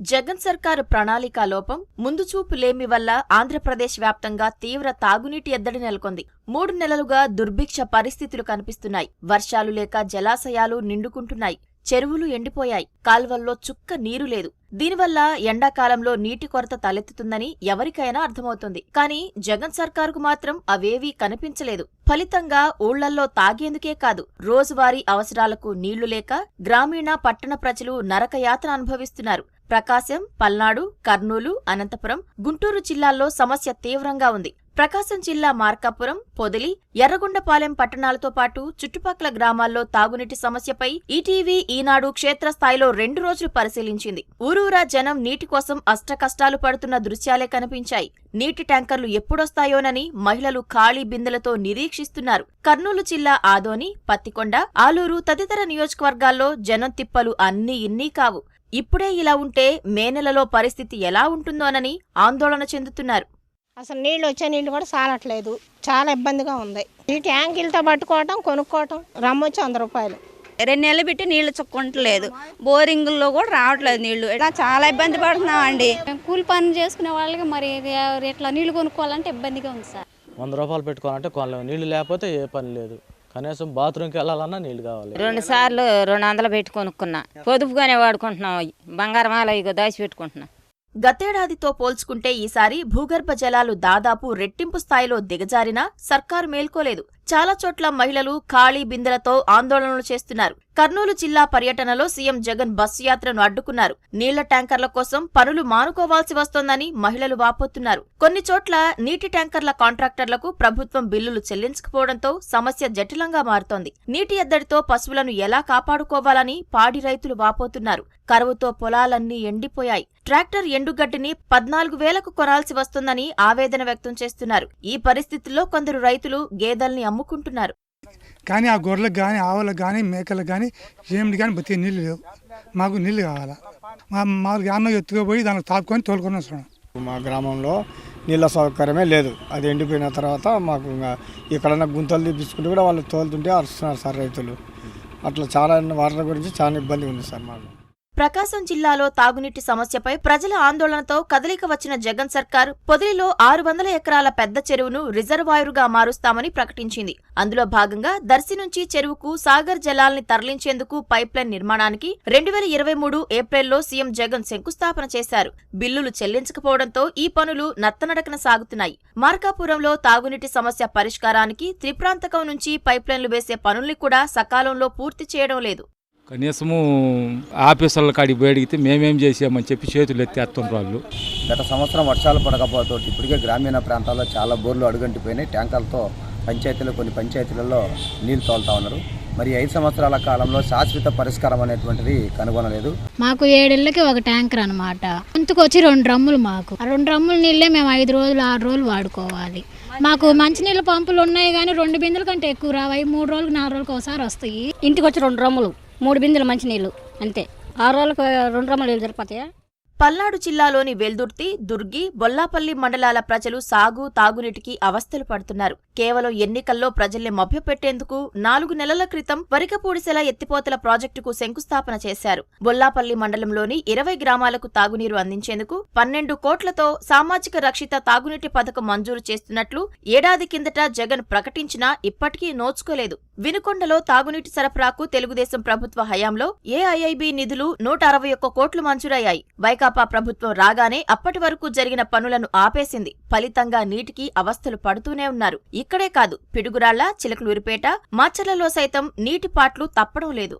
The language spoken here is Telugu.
జగన్ సర్కారు ప్రణాళికా లోపం ముందుచూపు లేమి వల్ల ఆంధ్రప్రదేశ్ వ్యాప్తంగా తీవ్ర తాగునీటి ఎద్దడి నెలకొంది. మూడు నెలలుగా దుర్భిక్ష పరిస్థితులు కనిపిస్తున్నాయి. వర్షాలు లేక జలాశయాలు నిండుకుంటున్నాయి. చెరువులు ఎండిపోయాయి. కాల్వల్లో చుక్క నీరు లేదు. దీనివల్ల ఎండాకాలంలో నీటి కొరత తలెత్తుతుందని ఎవరికైనా అర్థమవుతుంది. కానీ జగన్ సర్కారుకు మాత్రం అవేవీ కనిపించలేదు. ఫలితంగా ఊళ్ళల్లో తాగేందుకే కాదు రోజువారీ అవసరాలకు నీళ్ళు లేక గ్రామీణ పట్టణ ప్రజలు నరకయాతన అనుభవిస్తున్నారు. ప్రకాశం పల్నాడు కర్నూలు అనంతపురం గుంటూరు జిల్లాల్లో సమస్య తీవ్రంగా ఉంది. ప్రకాశం జిల్లా మార్కాపురం పొదిలి ఎర్రగొండపాలెం పట్టణాలతో పాటు చుట్టుపక్కల గ్రామాల్లో తాగునీటి సమస్యపై ఈటీవీ ఈనాడు క్షేత్రస్థాయిలో రెండు రోజులు పరిశీలించింది. ఊరూరా జనం నీటి కోసం అష్టకష్టాలు పడుతున్న దృశ్యాలే కనిపించాయి. నీటి ట్యాంకర్లు ఎప్పుడొస్తాయోనని మహిళలు ఖాళీ బిందెలతో నిరీక్షిస్తున్నారు. కర్నూలు జిల్లా ఆదోని పత్తికొండ ఆలూరు తదితర నియోజకవర్గాల్లో జనం తిప్పలు అన్నీ ఇన్నీ కావు. ఇప్పుడే ఇలా ఉంటే మే నెలలో పరిస్థితి ఎలా ఉంటుందోనని ఆందోళన చెందుతున్నారు. అసలు నీళ్ళు వచ్చే నీళ్ళు కూడా సాలట్లేదు. చాలా ఇబ్బందిగా ఉంది. ఈ ట్యాంకీలతో పట్టుకోవటం కొనుక్కోవటం రమ్మొచ్చి వంద రూపాయలు. రెండు నెలలు పెట్టి నీళ్ళు చుక్కుంటలేదు. బోరింగుల్లో కూడా రావట్లేదు నీళ్ళు ఇలా చాలా ఇబ్బంది పడుతున్నాం అండి మేము కూలి పని చేసుకునే వాళ్ళకి మరి ఇట్లా నీళ్ళు కొనుక్కోవాలంటే ఇబ్బందిగా ఉంది సార్. వంద రూపాయలు పెట్టుకోవాలంటే కొనలేము. నీళ్ళు లేకపోతే ఏ పని లేదు. కనీసం బాత్రూమ్కి వెళ్ళాలన్నా నీళ్ళు కావాలి. రెండు సార్లు రెండు వందలు పెట్టి కొనుక్కున్నా. పొదుపుగానే వాడుకుంటున్నాం బంగారం అలా ఇగో దాచి పెట్టుకుంటున్నా. గతేడాదితో పోల్చుకుంటే ఈసారి భూగర్భ జలాలు దాదాపు రెట్టింపు స్థాయిలో దిగజారినా సర్కారు మేల్కోలేదు. చాలా చోట్ల మహిళలు ఖాళీ బిందెలతో ఆందోళనలు చేస్తున్నారు. కర్నూలు జిల్లా పర్యటనలో సీఎం జగన్ బస్సు యాత్రను అడ్డుకున్నారు. నీళ్ళ ట్యాంకర్ల కోసం పనులు మానుకోవాల్సి వస్తోందని మహిళలు వాపోతున్నారు. కొన్ని చోట్ల నీటి ట్యాంకర్ల కాంట్రాక్టర్లకు ప్రభుత్వం బిల్లులు చెల్లించకపోవడంతో సమస్య జటిలంగా మారుతోంది. నీటి ఎద్దడితో పశువులను ఎలా కాపాడుకోవాలని పాడి రైతులు వాపోతున్నారు. కరువుతో పొలాలన్నీ ఎండిపోయాయి. ట్రాక్టర్ ఎండుగడ్డిని పద్నాలుగు వేలకు కొనాల్సి వస్తుందని ఆవేదన వ్యక్తం చేస్తున్నారు. ఈ పరిస్థితుల్లో కొందరు రైతులు గేదెల్ని అమ్ముకుంటున్నారు. కానీ ఆ గొర్రెలకు కానీ ఆవులకు కానీ మేకలకు కానీ ఏమిటి కానీ బతికే నీళ్ళు లేవు. మాకు నీళ్ళు కావాలా? మా మాకు అన్నం ఎత్తుకుపోయి దానికి తాపుకొని తోలుకొని వస్తున్నాం. మా గ్రామంలో నీళ్ళ సౌకర్యమే లేదు. అది ఎండిపోయిన తర్వాత మాకు ఎక్కడన్నా గుంతలు తీపించుకుంటే కూడా వాళ్ళు తోలుతుంటే అరుస్తున్నారు సార్ రైతులు. అట్లా చాలా వాటర్ గురించి చాలా ఇబ్బంది ఉంది సార్ మాకు. ప్రకాశం జిల్లాలో తాగునీటి సమస్యపై ప్రజల ఆందోళనతో కదలిక వచ్చిన జగన్ సర్కార్ పొదిలిలో ఆరు వందల ఎకరాల పెద్ద చెరువును రిజర్వాయరుగా మారుస్తామని ప్రకటించింది. అందులో భాగంగా దర్శి నుంచి చెరువుకు సాగర్ జలాల్ని తరలించేందుకు పైప్లైన్ నిర్మాణానికి రెండు వేల ఇరవై మూడు ఏప్రిల్లో సీఎం జగన్ శంకుస్థాపన చేశారు. బిల్లులు చెల్లించకపోవడంతో ఈ పనులు నత్తనడకన సాగుతున్నాయి. మార్కాపురంలో తాగునీటి సమస్య పరిష్కారానికి త్రిప్రాంతకం నుంచి పైప్లైన్లు వేసే పనుల్ని కూడా సకాలంలో పూర్తి చేయడం లేదు. కనీసము ఆఫీసర్ల కాడికి పోయి మేమేం చేసామని చెప్పి చేతులు ఎత్తేస్తున్నారు వాళ్ళు. గత సంవత్సరం వర్షాలు పడకపోతే ఇప్పటికే గ్రామీణ ప్రాంతాల్లో చాలా బోర్లు అడుగంటిపోయినాయి. ట్యాంకర్లతో పంచాయతీలు కొన్ని పంచాయతీలలో నీళ్ళు తోలుతా ఉన్నారు. మరి ఐదు సంవత్సరాల కాలంలో శాశ్వత పరిష్కారం అనేటువంటిది కనుగొనలేదు. మాకు ఏడేళ్ళకి ఒక ట్యాంకర్ అనమాట ఇంతకు వచ్చి రెండు డ్రమ్ములు మాకు. ఆ రెండు డ్రమ్ముల నీళ్ళే మేము ఐదు రోజులు ఆరు రోజులు వాడుకోవాలి. మాకు మంచినీళ్ళ పంపులు ఉన్నాయి కానీ రెండు బిందెల కంటే ఎక్కువ రావు. అవి మూడు రోజులకు నాలుగు రోజులకు ఒకసారి వస్తాయి. ఇంటికి వచ్చి రెండు డ్రమ్ములు. మూడు బిందెలు మంచినీళ్ళు అంతే. ఆరు రోజులకు రెండు రమ్మలు నీళ్ళు సరిపోతాయా? పల్నాడు జిల్లాలోని వెల్దుర్తి దుర్గి బొల్లాపల్లి మండలాల ప్రజలు సాగు తాగునీటికి అవస్థలు పడుతున్నారు. కేవలం ఎన్నికల్లో ప్రజల్ని మభ్యపెట్టేందుకు నాలుగు నెలల క్రితం వరికపూడిసెల ఎత్తిపోతల ప్రాజెక్టుకు శంకుస్థాపన చేశారు. బొల్లాపల్లి మండలంలోని ఇరవై గ్రామాలకు తాగునీరు అందించేందుకు పన్నెండు కోట్లతో సామాజిక రక్షిత తాగునీటి పథకం మంజూరు చేస్తున్నట్లు ఏడాది కిందట జగన్ ప్రకటించినా ఇప్పటికీ నోచుకోలేదు. వినుకొండలో తాగునీటి సరఫరాకు తెలుగుదేశం ప్రభుత్వ హయాంలో ఏఐఐబి నిధులు నూట అరవై ఒక్క కోట్లు మంజూరయ్యాయి. వైకా భాజపా ప్రభుత్వం రాగానే అప్పటి వరకు జరిగిన పనులను ఆపేసింది. ఫలితంగా నీటికి అవస్థలు పడుతూనే ఉన్నారు. ఇక్కడే కాదు పిడుగురాళ్ళ చిలకలూరిపేట మాచర్లలో సైతం నీటి పాట్లు తప్పడం లేదు.